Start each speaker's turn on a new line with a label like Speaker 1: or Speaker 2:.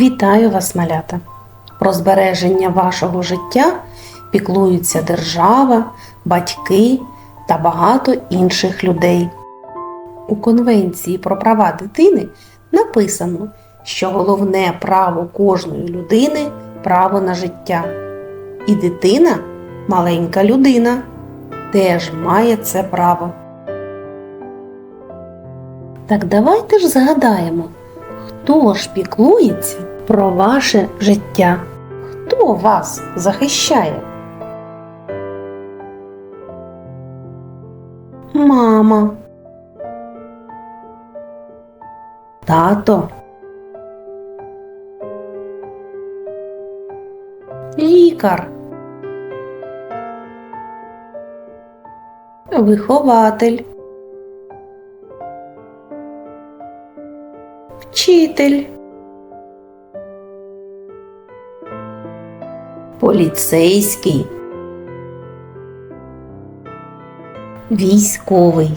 Speaker 1: Вітаю вас, малята! Про збереження вашого життя піклуються держава, батьки та багато інших людей. У Конвенції про права дитини написано, що головне право кожної людини право на життя. І дитина, маленька людина, теж має це право. Так давайте ж згадаємо, хто ж піклується про ваше життя? Хто вас захищає? Мама. Тато. Лікар. Вихователь. Вчитель. Поліцейський. Військовий.